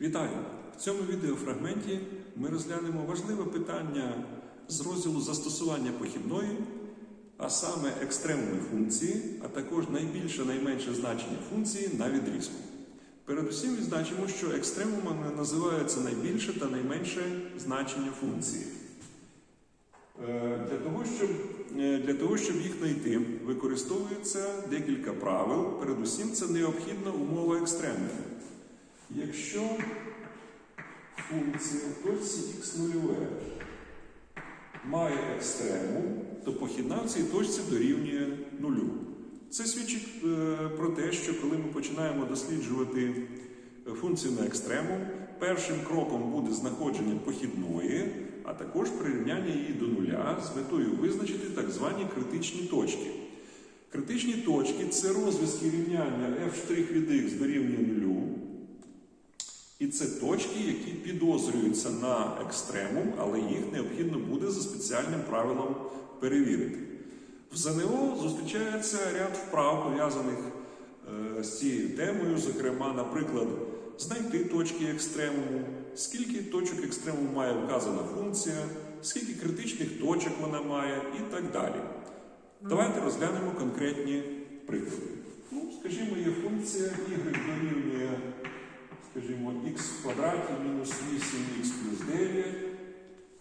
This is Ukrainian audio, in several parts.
Вітаю! В цьому відеофрагменті ми розглянемо важливе питання з розділу застосування похідної, а саме екстремумі функції, а також найбільше найменше значення функції на відрізку. Передусім відзначимо, що екстремумами називаються найбільше та найменше значення функції. Е, Для того, щоб, е, для того, щоб їх знайти, використовується декілька правил. Передусім, це необхідна умова екстремуму. Якщо функція в точці х0 має екстремум, то похідна в цій точці дорівнює нулю. Це свідчить е, про те, що коли ми починаємо досліджувати е, функцію на екстремум, першим кроком буде знаходження похідної, а також прирівняння її до нуля з метою визначити так звані критичні точки. Критичні точки це розв'язки рівняння f' від x дорівнює нулю. І це точки, які підозрюються на екстремум, але їх необхідно буде за спеціальним правилом перевірити. В ЗНО зустрічається ряд вправ, пов'язаних е, з цією темою, зокрема, наприклад, знайти точки екстремуму, скільки точок екстремуму має вказана функція, скільки критичних точок вона має і так далі. Давайте розглянемо конкретні приклади. Ну, скажімо, є функція y дорівнює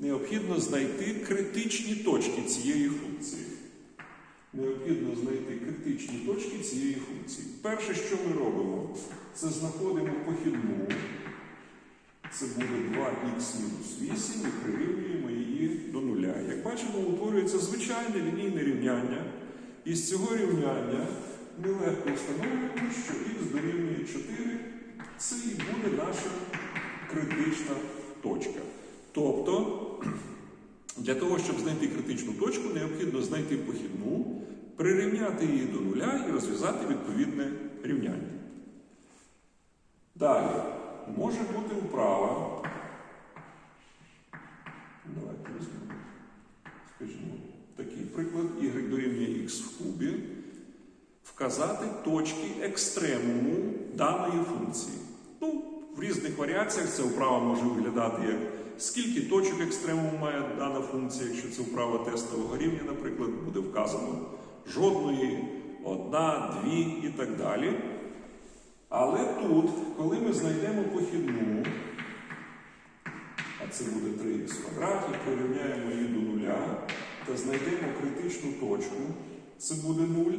необхідно знайти критичні точки цієї функції. Необхідно знайти критичні точки цієї функції. Перше, що ми робимо, це знаходимо похідну. Це буде 2х мінус 8 і прирівнюємо її до нуля. Як бачимо, утворюється звичайне лінійне рівняння. І з цього рівняння ми легко встановлюємо, що х дорівнює 4 це і буде наша критична точка. Тобто, для того, щоб знайти критичну точку, необхідно знайти похідну, прирівняти її до нуля і розв'язати відповідне рівняння. Далі, може бути вправа. Давайте візьмемо, скажімо, такий приклад y дорівнює x в кубі. Вказати точки екстремуму даної функції. Ну, в різних варіаціях ця вправа може виглядати як скільки точок екстремуму має дана функція, якщо це вправа тестового рівня, наприклад, буде вказано жодної, одна, дві і так далі. Але тут, коли ми знайдемо похідну, а це буде 3х в квадраті, порівняємо її до нуля та знайдемо критичну точку, це буде 0.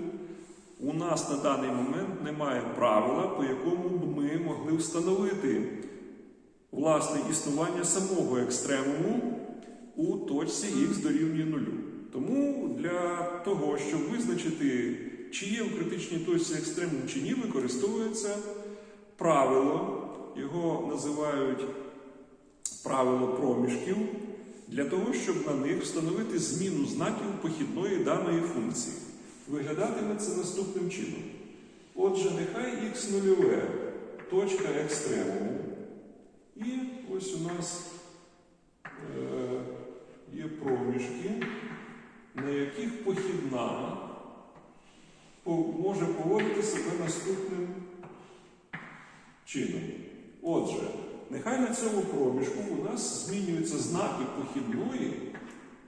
У нас на даний момент немає правила, по якому б ми могли встановити власне існування самого екстремуму у точці х дорівнює нулю. Тому для того, щоб визначити, чи є в критичній точці екстремум чи ні, використовується правило, його називають правило проміжків, для того, щоб на них встановити зміну знаків похідної даної функції. Виглядатиме це наступним чином. Отже, нехай х нульове точка екстремуму. І ось у нас е, є проміжки, на яких похідна по- може поводити себе наступним чином. Отже, нехай на цьому проміжку у нас змінюються знаки похідної,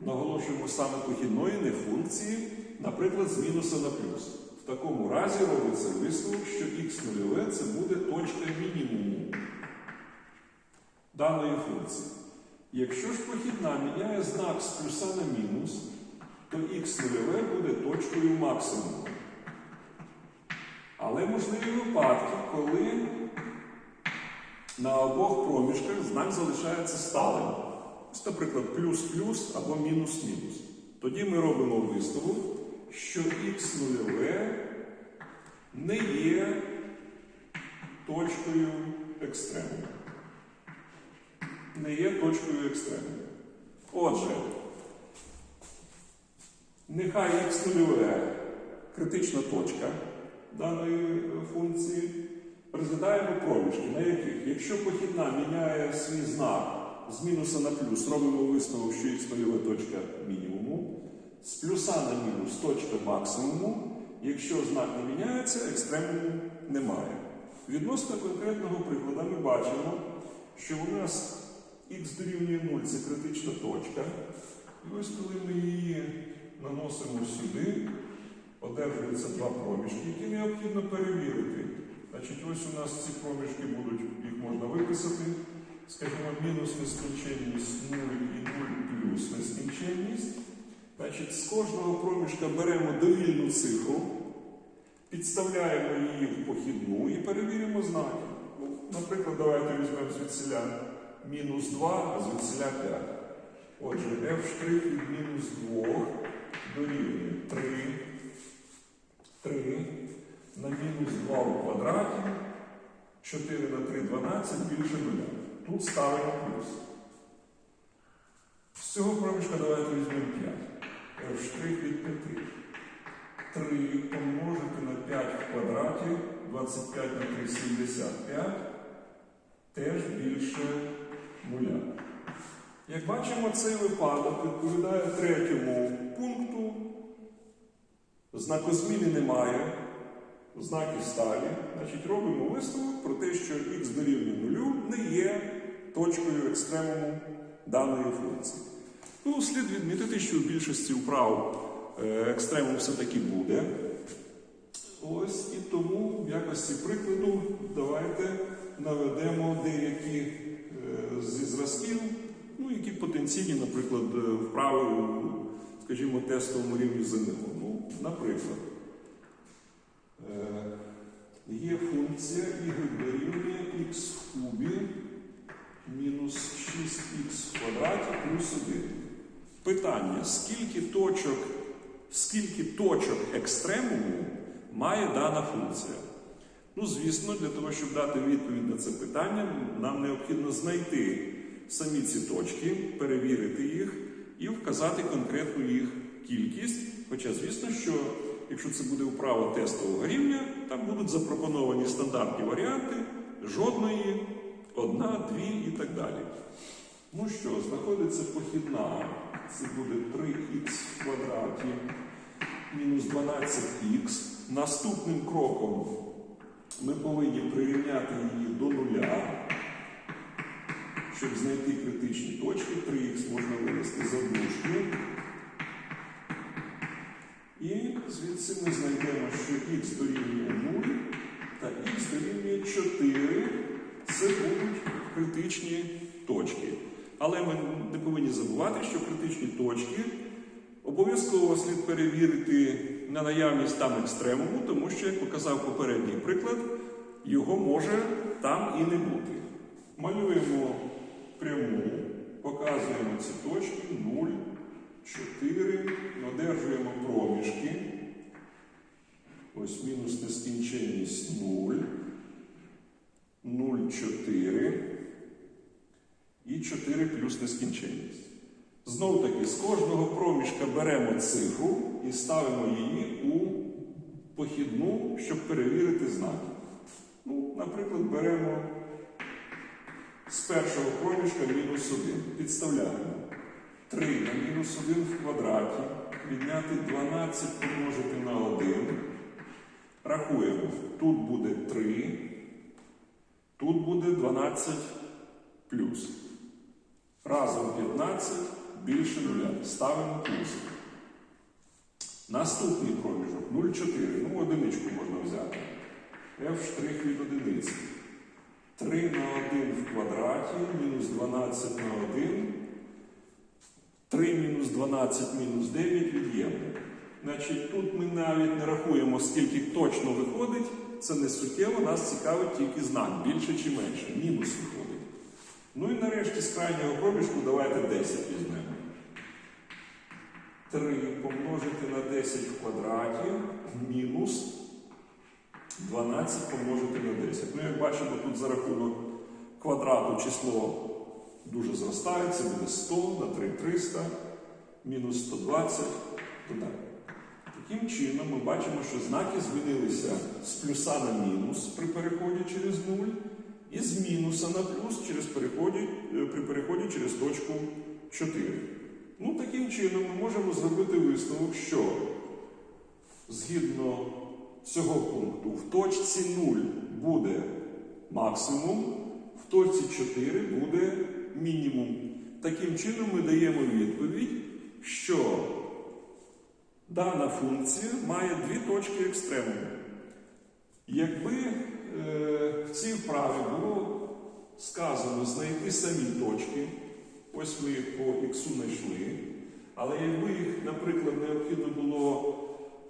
наголошуємо саме похідної, не функції, наприклад, з мінуса на плюс. В такому разі робиться висновок, що х нульове це буде точка мінімуму даної функції. Якщо ж похідна міняє знак з плюса на мінус, то х нульове буде точкою максимуму. Але можливі випадки, коли на обох проміжках знак залишається сталим. Наприклад, плюс-плюс або мінус-мінус. Тоді ми робимо висновок, що х нульове не є точкою екстремуму. Не є точкою екстремуму. Отже, нехай х нульове критична точка даної е, функції. Розглядаємо проміжки, на яких, якщо похідна міняє свій знак з мінуса на плюс, робимо висновок, що х нульове точка мінімуму, з плюса на мінус точка максимуму. Якщо знак не міняється, екстремуму немає. Відносно конкретного прикладу ми бачимо, що у нас х дорівнює 0 це критична точка. І ось коли ми її наносимо сюди, одержуються два проміжки, які необхідно перевірити. Значить, ось у нас ці проміжки будуть, їх можна виписати. Скажімо, мінус нескінченність 0 і 0 плюс нескінченність. Значить, з кожного проміжка беремо довільну цифру, підставляємо її в похідну і перевіримо знаки. Ну, наприклад, давайте візьмемо звідсіля мінус 2, а звідсіля 5. Отже, f' від мінус 2 дорівнює 3, 3 на мінус 2 у квадраті, 4 на 3 12 більше 0. Тут ставимо плюс. З цього проміжка давайте візьмемо 5. F' від 5. 3 помножити на 5 в квадраті, 25 на 3 75, теж більше нуля. Як бачимо, цей випадок відповідає третьому пункту. Знакозміни немає, знаки сталі. Значить, робимо висновок про те, що х дорівнює нулю не є точкою екстремуму даної функції. Ну, слід відмітити, що в більшості вправ е, екстремум все-таки буде. Ось і тому в якості прикладу давайте наведемо деякі е, зі зразків, ну, які потенційні, наприклад, е, вправи скажімо, тестовому рівні ЗНО. Ну, наприклад, є функція y дорівнює x кубі мінус 6х в квадраті плюс 1. Питання: скільки точок, скільки точок екстремуму має дана функція? Ну, звісно, для того, щоб дати відповідь на це питання, нам необхідно знайти самі ці точки, перевірити їх і вказати конкретну їх кількість. Хоча, звісно, що якщо це буде вправа тестового рівня, там будуть запропоновані стандартні варіанти жодної, одна, дві і так далі. Ну що, знаходиться похідна, це буде 3х в квадраті мінус 12х. Наступним кроком ми повинні прирівняти її до нуля, щоб знайти критичні точки. 3х можна винести за дужки. І звідси ми знайдемо, що х дорівнює 0 та х дорівнює 4. Це будуть критичні точки. Але ми не повинні забувати, що критичні точки обов'язково слід перевірити на наявність там екстремуму, тому що, як показав попередній приклад, його може там і не бути. Малюємо пряму, показуємо ці точки 0, 4, одержуємо проміжки. Ось мінус нескінченність 0, 0, 4 і 4 плюс нескінченність. Знов таки, з кожного проміжка беремо цифру і ставимо її у похідну, щоб перевірити знаки. Ну, наприклад, беремо з першого проміжка мінус 1. Підставляємо 3 на мінус 1 в квадраті, відняти 12 помножити на 1. Рахуємо, тут буде 3, тут буде 12 плюс. Разом 15 більше нуля. Ставимо плюс. Наступний проміжок 0,4. Ну, одиничку можна взяти. f' від одиниці. 3 на 1 в квадраті, мінус 12 на 1. 3 мінус 12 мінус 9 від'ємне. Значить, тут ми навіть не рахуємо, скільки точно виходить. Це не суттєво, нас цікавить тільки знак, більше чи менше. Мінус виходить. Ну і нарешті з крайнього проміжку давайте 10 візьмемо. 3 помножити на 10 в квадраті мінус 12 помножити на 10. Ну, як бачимо, тут за рахунок квадрату число дуже зростає, це буде 100 на 3 300, мінус 120. Додати. Таким чином ми бачимо, що знаки змінилися з плюса на мінус при переході через 0 і з мінуса на плюс через переході, е, при переході через точку 4. Ну, таким чином ми можемо зробити висновок, що згідно цього пункту в точці 0 буде максимум, в точці 4 буде мінімум. Таким чином ми даємо відповідь, що дана функція має дві точки екстремуму. Якби в цій вправі було сказано знайти самі точки, ось ми їх по х знайшли, але якби їх, наприклад, необхідно було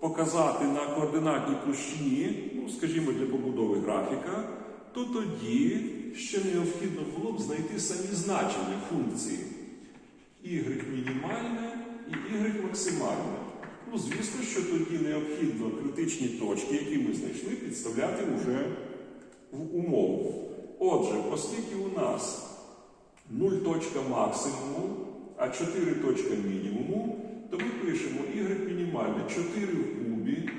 показати на координатній площині, ну, скажімо, для побудови графіка, то тоді ще необхідно було б знайти самі значення функції. Y мінімальне і y максимальне. Ну, звісно, що тоді необхідно критичні точки, які ми знайшли, підставляти вже в умову. Отже, оскільки у нас 0 точка максимуму, а 4 точка мінімуму, то ми пишемо y мінімальне 4 в кубі,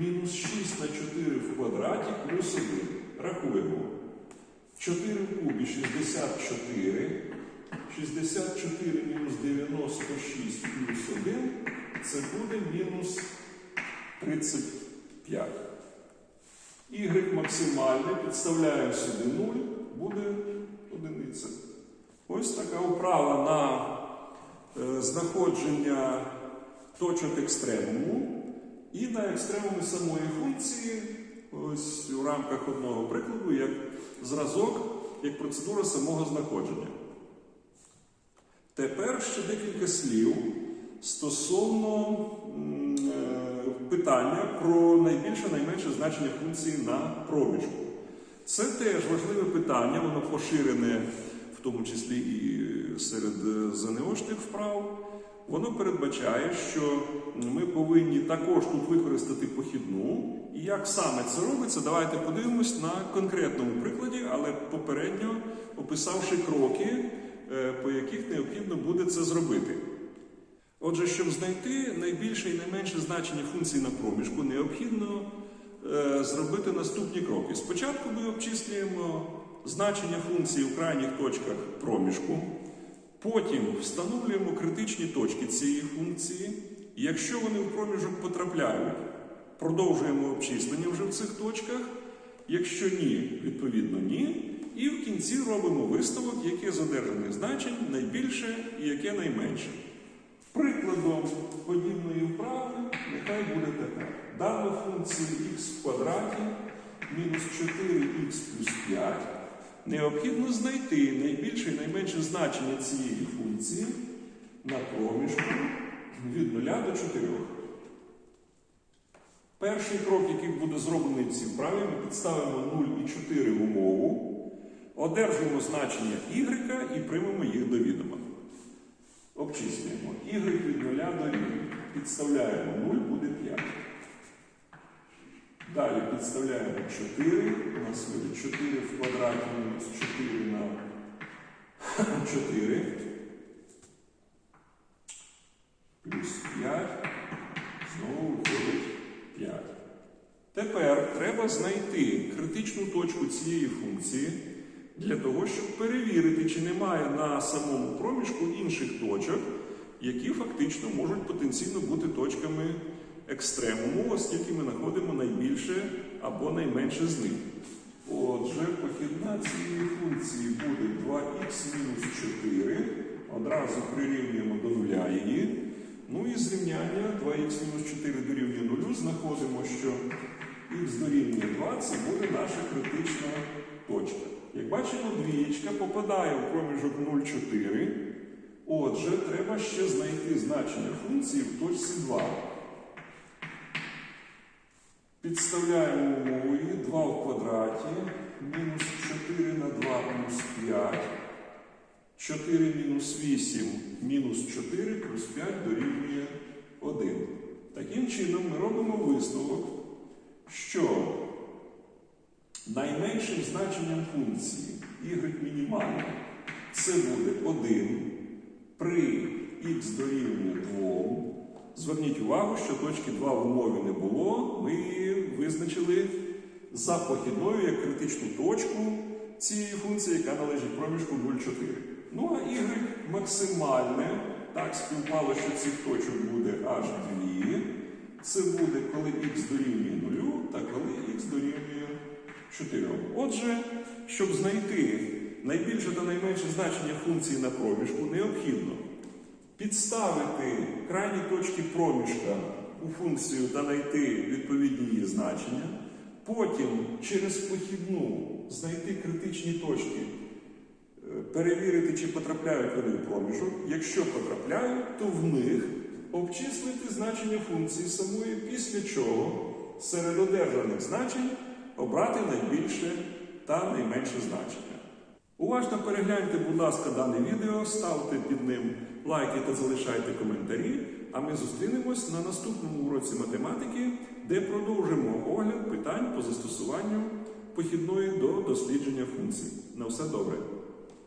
мінус 6 на 4 в квадраті плюс 1. Рахуємо. 4 в кубі 64. 64 мінус 96 плюс 1 це буде мінус 35. Y максимальне підставляємо сюди 0, буде одиниця. Ось така вправа на е, знаходження точок екстремуму і на екстремумі самої функції, ось у рамках одного прикладу, як зразок, як процедура самого знаходження. Тепер ще декілька слів стосовно питання про найбільше найменше значення функції на проміжку. Це теж важливе питання, воно поширене в тому числі і серед ЗНОшних вправ. Воно передбачає, що ми повинні також тут використати похідну. І як саме це робиться, давайте подивимось на конкретному прикладі, але попередньо описавши кроки, е, по яких необхідно буде це зробити. Отже, щоб знайти найбільше і найменше значення функції на проміжку, необхідно е, зробити наступні кроки. Спочатку ми обчислюємо значення функції в крайніх точках проміжку, потім встановлюємо критичні точки цієї функції. І якщо вони в проміжок потрапляють, продовжуємо обчислення вже в цих точках. Якщо ні, відповідно ні. І в кінці робимо висновок, яке з одержаних значень найбільше і яке найменше. Прикладом подібної вправи нехай буде таке. Дана функція х в квадраті мінус 4х плюс 5 необхідно знайти найбільше і найменше значення цієї функції на проміжку від 0 до 4. Перший крок, який буде зроблений в цій вправі, ми підставимо 0 і 4 в умову, одержуємо значення y і приймемо їх до відома. Обчислюємо. Y від 0 до рівня. Підставляємо 0, буде 5. Далі підставляємо 4. У нас вийде 4 в квадраті мінус 4 на 4. Плюс 5. Знову виходить 5. Тепер треба знайти критичну точку цієї функції для того, щоб перевірити, чи немає на самому проміжку інших точок, які фактично можуть потенційно бути точками екстремуму, оскільки ми знаходимо найбільше або найменше з них. Отже, похідна цієї функції буде 2х мінус 4. Одразу прирівнюємо до нуля її. Ну і з рівняння 2х мінус 4 дорівнює 0 знаходимо, що х дорівнює 2 це буде наша критична точка. Як бачимо, двієчка попадає в проміжок 0,4. Отже, треба ще знайти значення функції в точці 2. Підставляємо умову її 2 в квадраті, мінус 4 на 2 плюс 5, 4 мінус 8 мінус 4 плюс 5 дорівнює 1. Таким чином ми робимо висновок, що найменшим значенням функції y мінімальне це буде 1 при х дорівнює 2. Зверніть увагу, що точки 2 в умові не було. Ми її визначили за похідною як критичну точку цієї функції, яка належить проміжку 0,4. Ну а y максимальне, так співпало, що цих точок буде аж 2. Це буде, коли х дорівнює 0, та коли х дорівнює чотирьох. Отже, щоб знайти найбільше та найменше значення функції на проміжку, необхідно підставити крайні точки проміжка у функцію та знайти відповідні її значення. Потім через похідну знайти критичні точки, е, перевірити, чи потрапляють вони в проміжок. Якщо потрапляють, то в них обчислити значення функції самої, після чого серед одержаних значень обрати найбільше та найменше значення. Уважно перегляньте, будь ласка, дане відео, ставте під ним лайки та залишайте коментарі. А ми зустрінемось на наступному уроці математики, де продовжимо огляд питань по застосуванню похідної до дослідження функцій. На все добре!